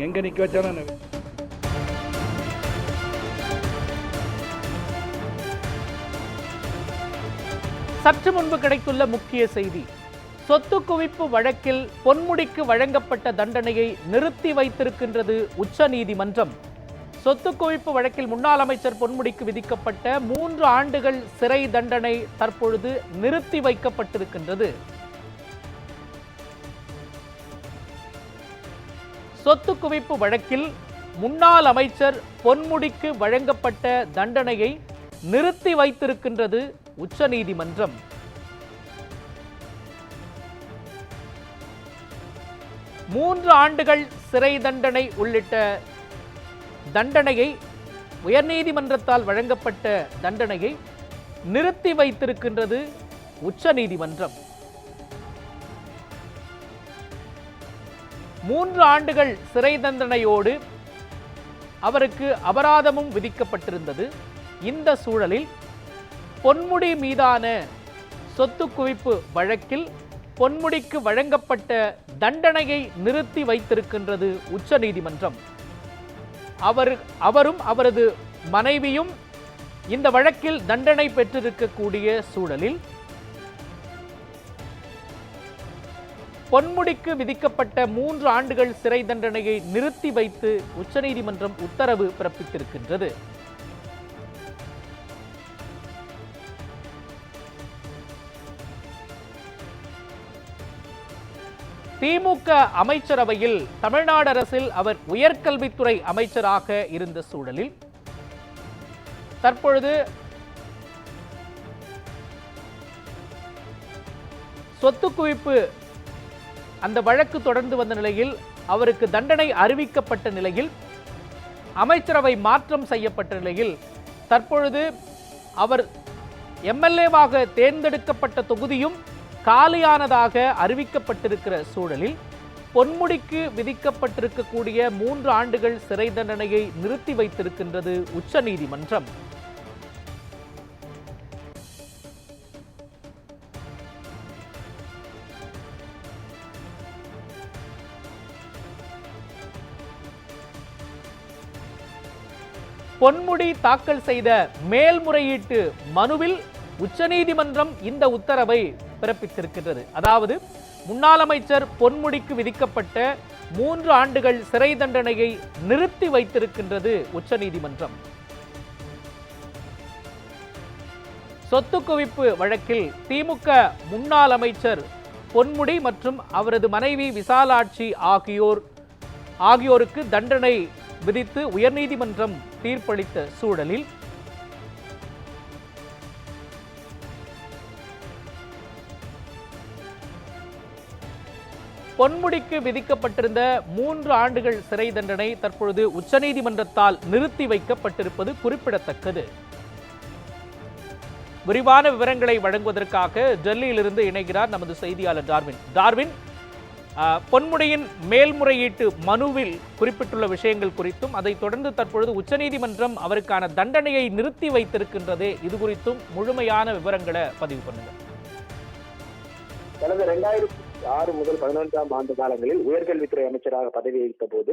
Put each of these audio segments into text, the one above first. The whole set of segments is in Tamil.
எங்க நிக்க வச்சாலும் சற்று முன்பு கிடைத்துள்ள முக்கிய செய்தி. சொத்து குவிப்பு வழக்கில் பொன்முடிக்கு வழங்கப்பட்ட தண்டனையை நிறுத்தி வைத்திருக்கின்றது உச்சநீதிமன்றம் சொத்து குவிப்பு வழக்கில் முன்னாள் அமைச்சர் பொன்முடிக்கு விதிக்கப்பட்ட மூன்று ஆண்டுகள் சிறை தண்டனை தற்பொழுது நிறுத்தி வைக்கப்பட்டிருக்கின்றது. சொத்து குவிப்பு வழக்கில் முன்னாள் அமைச்சர் பொன்முடிக்கு வழங்கப்பட்ட தண்டனையை நிறுத்தி வைத்திருக்கின்றது உச்சநீதிமன்றம். மூன்று ஆண்டுகள் சிறை தண்டனை உள்ளிட்ட தண்டனையை உயர்நீதிமன்றத்தால் வழங்கப்பட்ட தண்டனையை நிறுத்தி வைத்திருக்கின்றது உச்சநீதிமன்றம். மூன்று ஆண்டுகள் சிறை தண்டனையோடு அவருக்கு அபராதமும் விதிக்கப்பட்டிருந்தது. இந்த சூழலில் பொன்முடி மீதான சொத்து குவிப்பு வழக்கில் பொன்முடிக்கு வழங்கப்பட்ட தண்டனையை நிறுத்தி வைத்திருக்கின்றது உச்சநீதிமன்றம். அவர் அவரும் அவரது மனைவியும் இந்த வழக்கில் தண்டனை பெற்றிருக்கக்கூடிய சூழலில் பொன்முடிக்கு விதிக்கப்பட்ட மூன்று ஆண்டுகள் சிறை தண்டனையை நிறுத்தி வைத்து உச்சநீதிமன்றம் உத்தரவு பிறப்பித்திருக்கின்றது. திமுக அமைச்சரவையில் தமிழ்நாடு அரசில் அவர் உயர்கல்வித்துறை அமைச்சராக இருந்த சூழலில் தற்பொழுது சொத்து குவிப்பு அந்த வழக்கு தொடர்ந்து வந்த நிலையில் அவருக்கு தண்டனை அறிவிக்கப்பட்ட நிலையில் அமைச்சரவை மாற்றம் செய்யப்பட்ட நிலையில் தற்பொழுது அவர் எம்எல்ஏவாக தேர்ந்தெடுக்கப்பட்ட தொகுதியும் காலியானதாக அறிவிக்கப்பட்டிருக்கிற சூழலில் பொன்முடிக்கு விதிக்கப்பட்டிருக்கக்கூடிய மூன்று ஆண்டுகள் சிறை தண்டனையை நிறுத்தி வைத்திருக்கின்றது உச்சநீதிமன்றம். பொன்முடி தாக்கல் செய்த மேல்முறையீட்டு மனுவில் உச்சநீதிமன்றம் இந்த உத்தரவை பிறப்பித்திருக்கின்றது. அதாவது முன்னாள் அமைச்சர் பொன்முடிக்கு விதிக்கப்பட்ட மூன்று ஆண்டுகள் சிறை தண்டனையை நிறுத்தி வைத்திருக்கின்றது உச்சநீதிமன்றம். சொத்து குவிப்பு வழக்கில் திமுக முன்னாள் அமைச்சர் பொன்முடி மற்றும் அவரது மனைவி விசாலாட்சி ஆகியோர் ஆகியோருக்கு தண்டனை விதித்து உயர்நீதிமன்றம் தீர்ப்பளித்த சூழலில் பொன்முடிக்கு விதிக்கப்பட்டிருந்த மூன்று ஆண்டுகள் சிறை தண்டனை தற்பொழுது உச்சநீதிமன்றத்தால் நிறுத்தி வைக்கப்பட்டிருப்பது குறிப்பிடத்தக்கது. விரிவான விவரங்களை வழங்குவதற்காக டெல்லியிலிருந்து இணைகிறார் நமது செய்தியாளர் டார்வின். டார்வின் பொன்முடியின் மேல்முறையீட்டு மனுவில் குறிப்பிட்டுள்ள விஷயங்கள் குறித்தும் அதைத் தொடர்ந்து தற்பொழுது உச்சநீதிமன்றம் அவருக்கான தண்டனையை நிறுத்தி வைத்திருக்கின்றதே இது குறித்தும் முழுமையான விவரங்களை பதிவு பண்ணுங்க. கடந்த ரெண்டாயிரத்தி ஆறு முதல் பதினொன்றாம் ஆண்டு காலங்களில் உயர்கல்வித்துறை அமைச்சராக பதவி வகித்த போது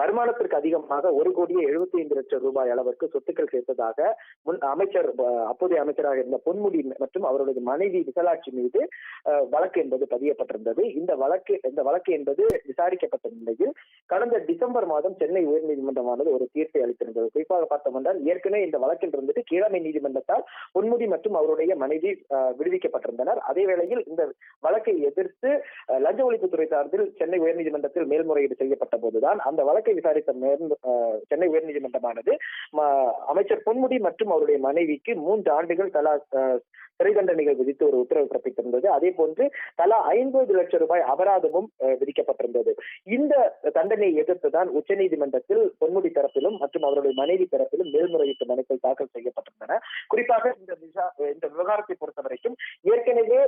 வருமானத்திற்கு அதிகமாக ஒரு கோடியே எழுபத்தி ஐந்து லட்சம் ரூபாய் அளவிற்கு சொத்துக்கள் சேர்த்ததாக முன் அமைச்சர் அப்போதைய அமைச்சராக இருந்த பொன்முடி மற்றும் அவருடைய மனைவி விசலாட்சி மீது வழக்கு என்பது பதியப்பட்டிருந்தது. இந்த வழக்கு இந்த வழக்கு என்பது விசாரிக்கப்பட்ட நிலையில் கடந்த டிசம்பர் மாதம் சென்னை உயர்நீதிமன்றமானது ஒரு தீர்ப்பை அளித்திருந்தது. குறிப்பாக பார்த்தோம் என்றால் ஏற்கனவே இந்த வழக்கில் இருந்துட்டு கீழமை நீதிமன்றத்தால் பொன்முடி மற்றும் அவருடைய மனைவி விடுவிக்கப்பட்டிருந்தனர். அதே வேளையில் இந்த வழக்கை எதிர்த்து லஞ்ச ஒழிப்புத்துறை சார்பில் சென்னை உயர்நீதிமன்றத்தில் மேல்முறையீடு செய்யப்பட்ட போதுதான் அந்த வழக்கு வழக்கை விசாரித்த சென்னை உயர்நீதிமன்றமானது அமைச்சர் பொன்முடி மற்றும் அவருடைய மனைவிக்கு மூன்று ஆண்டுகள் தலா சிறை தண்டனைகள் விதித்து ஒரு உத்தரவு பிறப்பித்திருந்தது. அதே போன்று தலா ஐம்பது லட்சம் ரூபாய் அபராதமும் விதிக்கப்பட்டிருந்தது. இந்த தண்டனையை எதிர்த்துதான் உச்சநீதிமன்றத்தில் பொன்முடி தரப்பிலும் மற்றும் அவருடைய மனைவி தரப்பிலும் மேல்முறையீட்டு மனுக்கள் தாக்கல் செய்யப்பட்டிருந்தன. குறிப்பாக இந்த விசா இந்த விவகாரத்தை பொறுத்த வரைக்கும் ஏற்கனவே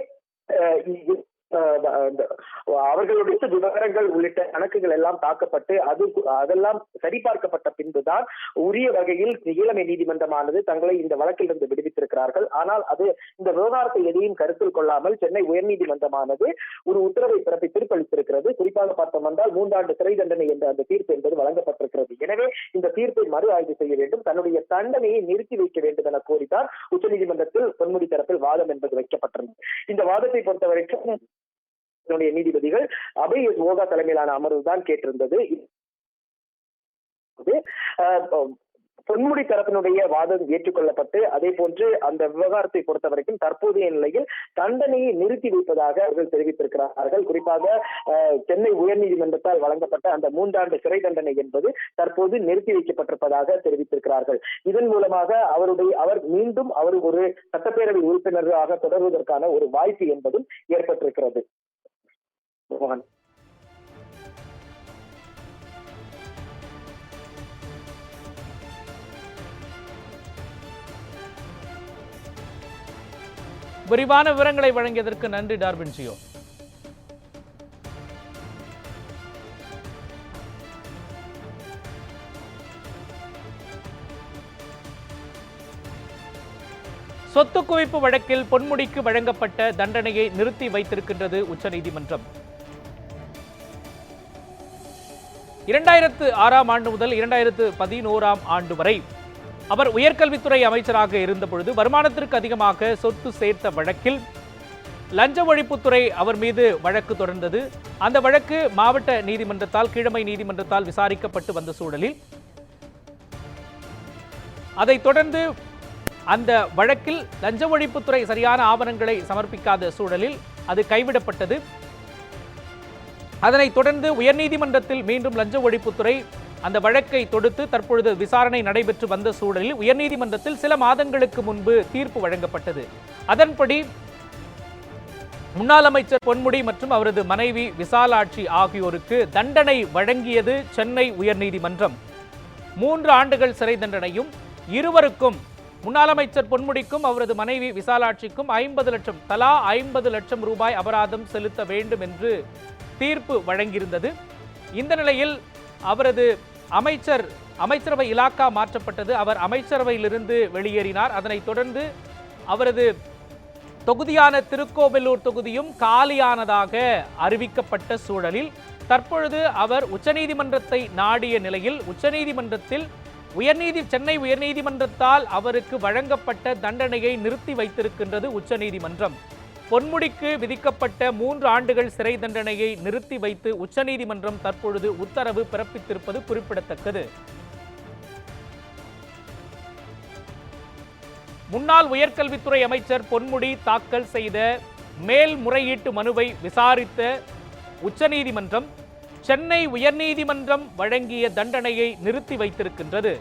அவர்களுடைய விவரங்கள் உள்ளிட்ட கணக்குகள் எல்லாம் தாக்கப்பட்டு அது அதெல்லாம் சரிபார்க்கப்பட்ட பின்புதான் உரிய வகையில் இளமை நீதிமன்றமானது தங்களை இந்த வழக்கிலிருந்து விடுவித்திருக்கிறார்கள். ஆனால் அது இந்த விவகாரத்தை எதையும் கருத்தில் கொள்ளாமல் சென்னை உயர்நீதிமன்றமானது ஒரு உத்தரவை பிறப்பி தீர்ப்பளித்திருக்கிறது. குறிப்பாக பார்த்தோம் என்றால் மூன்றாண்டு சிறை தண்டனை என்ற அந்த தீர்ப்பு என்பது வழங்கப்பட்டிருக்கிறது. எனவே இந்த தீர்ப்பை மறு ஆய்வு செய்ய வேண்டும். தன்னுடைய தண்டனையை நிறுத்தி வைக்க வேண்டும் என கோரித்தான் உச்சநீதிமன்றத்தில் பொன்முடி தரப்பில் வாதம் என்பது வைக்கப்பட்டிருந்தது. இந்த வாதத்தை பொறுத்த வரைக்கும் இதனுடைய நீதிபதிகள் அபய் எஸ் ஓகா தலைமையிலான அமர்வு தான் கேட்டிருந்தது பொன்முடி தரப்பினுடைய வாதம் ஏற்றுக்கொள்ளப்பட்டு அதே போன்று அந்த விவகாரத்தை பொறுத்த வரைக்கும் தற்போதைய நிலையில் தண்டனையை நிறுத்தி வைப்பதாக அவர்கள் தெரிவித்திருக்கிறார்கள். குறிப்பாக சென்னை உயர்நீதிமன்றத்தால் வழங்கப்பட்ட அந்த மூன்றாண்டு சிறை தண்டனை என்பது தற்போது நிறுத்தி வைக்கப்பட்டிருப்பதாக தெரிவித்திருக்கிறார்கள். இதன் மூலமாக அவருடைய அவர் மீண்டும் அவர் ஒரு சட்டப்பேரவை உறுப்பினராக தொடர்வதற்கான ஒரு வாய்ப்பு என்பதும் ஏற்பட்டிருக்கிறது. மோகன் விரிவான விவரங்களை வழங்கியதற்கு நன்றி டார்பின் ஜியோ. சொத்து குவிப்பு வழக்கில் பொன்முடிக்கு வழங்கப்பட்ட தண்டனையை நிறுத்தி வைத்திருக்கின்றது உச்சநீதிமன்றம். இரண்டாயிரத்து ஆறாம் ஆண்டு முதல் இரண்டாயிரத்து பதினோராம் ஆண்டு வரை அவர் உயர்கல்வித்துறை அமைச்சராக இருந்தபொழுது வருமானத்திற்கு அதிகமாக சொத்து சேர்த்த வழக்கில் லஞ்ச ஒழிப்புத்துறை அவர் மீது வழக்கு தொடர்ந்தது. அந்த வழக்கு மாவட்ட நீதிமன்றத்தால் கீழமை நீதிமன்றத்தால் விசாரிக்கப்பட்டு வந்த சூழலில் அதைத் தொடர்ந்து அந்த வழக்கில் லஞ்ச ஒழிப்புத்துறை சரியான ஆவணங்களை சமர்ப்பிக்காத சூழலில் அது கைவிடப்பட்டது. அதனைத் தொடர்ந்து உயர்நீதிமன்றத்தில் மீண்டும் லஞ்ச ஒழிப்புத்துறை அந்த வழக்கை தொடுத்து தற்பொழுது விசாரணை நடைபெற்று வந்த சூழலில் உயர்நீதிமன்றத்தில் சில மாதங்களுக்கு முன்பு தீர்ப்பு வழங்கப்பட்டது. அதன்படி முன்னாள் அமைச்சர் பொன்முடி மற்றும் அவரது மனைவி விசாலாட்சி ஆகியோருக்கு தண்டனை வழங்கியது சென்னை உயர்நீதிமன்றம். மூன்று ஆண்டுகள் சிறை தண்டனையும் இருவருக்கும் முன்னாள் அமைச்சர் பொன்முடிக்கும் அவரது மனைவி விசாலாட்சிக்கும் ஐம்பது லட்சம் தலா ஐம்பது லட்சம் ரூபாய் அபராதம் செலுத்த வேண்டும் என்று தீர்ப்பு வழங்கியிருந்தது. இந்த நிலையில் அவரது அமைச்சர் அமைச்சரவை இலாக்கா மாற்றப்பட்டது. அவர் அமைச்சரவையிலிருந்து வெளியேறினார். அதனைத் தொடர்ந்து அவரது தொகுதியான திருக்கோவிலூர் தொகுதியும் காலியானதாக அறிவிக்கப்பட்ட சூழலில் தற்பொழுது அவர் உச்சநீதிமன்றத்தை நாடிய நிலையில் உச்சநீதிமன்றத்தில் உயர்நீதி சென்னை உயர்நீதிமன்றத்தால் அவருக்கு வழங்கப்பட்ட தண்டனையை நிறுத்தி வைத்திருக்கின்றது உச்சநீதிமன்றம். பொன்முடிக்கு விதிக்கப்பட்ட மூன்று ஆண்டுகள் சிறை தண்டனையை நிறுத்தி வைத்து உச்சநீதிமன்றம் தற்பொழுது உத்தரவு பிறப்பித்திருப்பது குறிப்பிடத்தக்கது. முன்னாள் உயர்கல்வித்துறை அமைச்சர் பொன்முடி தாக்கல் செய்த மேல்முறையீட்டு மனுவை விசாரித்த உச்சநீதிமன்றம் சென்னை உயர்நீதிமன்றம் வழங்கிய தண்டனையை நிறுத்தி வைத்திருக்கின்றது.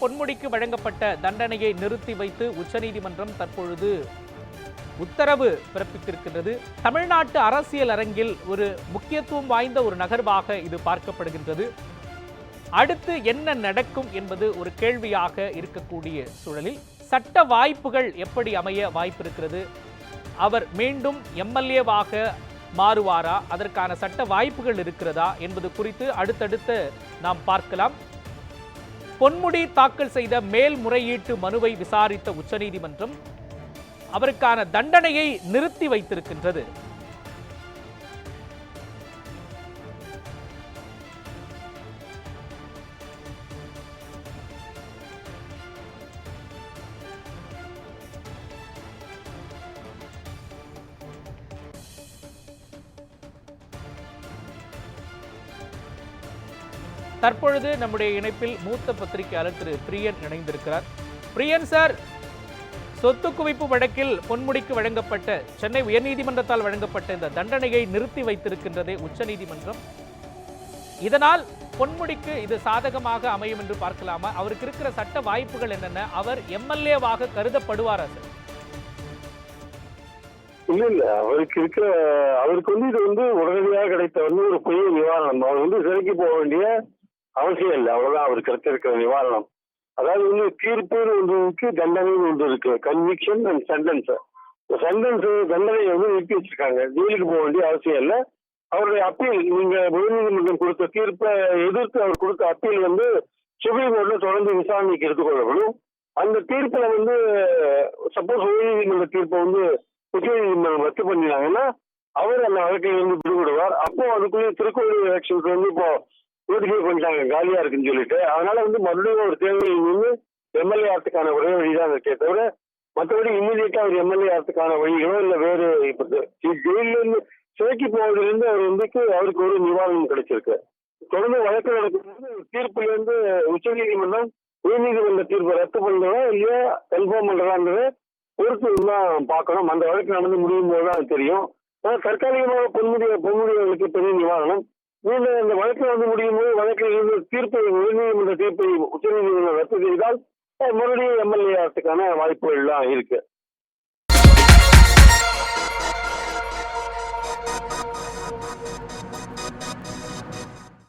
பொன்முடிக்கு வழங்கப்பட்ட தண்டனையை நிறுத்தி வைத்து உச்சநீதிமன்றம் தற்பொழுது உத்தரவு பிறப்பித்திருக்கின்றது. தமிழ்நாட்டு அரசியல் அரங்கில் ஒரு முக்கியத்துவம் வாய்ந்த ஒரு நகர்வாக இது பார்க்கப்படுகின்றது. அடுத்து என்ன நடக்கும் என்பது ஒரு கேள்வியாக இருக்கக்கூடிய சூழலில் சட்ட வாய்ப்புகள் எப்படி அமைய வாய்ப்பிருக்கிறது? அவர் மீண்டும் எம்எல்ஏவாக மாறுவாரா? அதற்கான சட்ட வாய்ப்புகள் இருக்கிறதா என்பது குறித்து அடுத்தடுத்து நாம் பார்க்கலாம். பொன்முடி தாக்கல் செய்த மேல்முறையீட்டு மனுவை விசாரித்த உச்சநீதிமன்றம் அவருக்கான தண்டனையை நிறுத்தி வைத்திருக்கின்றது. தற்பொழுது நம்முடைய இணைப்பில் மூத்த பத்திரிகையாளர் திரு பிரியன் இணைந்திருக்கிறார். பிரியன் சார் சொத்து குவிப்பு வழக்கில் பொன்முடிக்கு வழங்கப்பட்ட சென்னை உயர்நீதிமன்றத்தால் வழங்கப்பட்ட இந்த தண்டனையை நிறுத்தி வைத்திருக்கின்றதே உச்சநீதிமன்றம். இதனால் பொன்முடிக்கு இது சாதகமாக அமையும் என்று பார்க்கலாமா? அவருக்கு இருக்கிற சட்ட வாய்ப்புகள் என்னென்ன? அவர் எம்எல்ஏவாக கருதப்படுவாரா சார்? இல்ல இல்ல. அவருக்கு இருக்கிற அவருக்கு வந்து இது வந்து உடனடியாக கிடைத்த வந்து ஒரு பொய் நிவாரணம் அவர் வந்து சிறைக்கு போக வேண்டிய அவசியம் இல்லை. அவ்வளவுதான். அவர் கிடைச்சிருக்கிற நிவாரணம். அதாவது வந்து தீர்ப்புன்னு ஒன்று இருக்கு தண்டனைன்னு ஒன்று இருக்கு. கன்விக்ஷன் அண்ட் சென்டென்ஸ் சென்டென்ஸ் தண்டனையை வந்து நிறுத்தி வச்சிருக்காங்க. ஜெயிலுக்கு போக வேண்டிய அவசியம் இல்லை. அவருடைய அப்பீல் நீங்க உயர்நீதிமன்றம் கொடுத்த தீர்ப்பை எதிர்த்து அவர் கொடுத்த அப்பீல் வந்து சுப்ரீம் கோர்ட்ல தொடர்ந்து விசாரணைக்கு எடுத்துக்கொள்ளப்படும். அந்த தீர்ப்புல வந்து சப்போஸ் உயர்நீதிமன்ற தீர்ப்பை வந்து உச்சநீதிமன்றம் ரத்து பண்ணினாங்கன்னா அவர் அந்த வழக்கை வந்து விடுபடுவார். அப்போ அதுக்குள்ளேயே திருக்கோவில் எலெக்ஷன்ஸ் வந்து இப்போ நோட்டிஃபை பண்ணிட்டாங்க காலியா இருக்குன்னு சொல்லிட்டு அதனால வந்து மறுபடியும் ஒரு தேர்தலில் நின்று எம்எல்ஏ ஆகிறதுக்கான ஒரே வழிதான் இருக்கே தவிர மற்றபடி இம்மிடியட்டா ஒரு எம்எல்ஏ ஆகிறதுக்கான வழிகளோ இல்ல வேறு இப்போ ஜெயில இருந்து சிறைக்கு போவதிலிருந்து அவர் வந்து அவருக்கு ஒரு நிவாரணம் கிடைச்சிருக்கு. தொடர்ந்து வழக்கு நடக்கும்போது தீர்ப்புல இருந்து உச்சநீதிமன்றம் உயர்நீதிமன்ற தீர்ப்பை ரத்து பண்றதா இல்லையா கன்ஃபார்ம் பண்றதான்றத பொறுத்து தான் பார்க்கணும். அந்த வழக்கு நடந்து முடியும் போது தான் தெரியும். ஆனால் தற்காலிகமாக பொன்முடிய பொன்முடியவர்களுக்கு பெரிய நிவாரணம் நீங்க இந்த வழக்கு வந்து முடியும் போது வழக்கில் இருந்து தீர்ப்பை உயர்நீதிமன்ற தீர்ப்பை உச்சநீதிமன்றம் ரத்து செய்தால் மறுபடியும் எம்எல்ஏ ஆகிறதுக்கான வாய்ப்புகள்லாம் இருக்கு.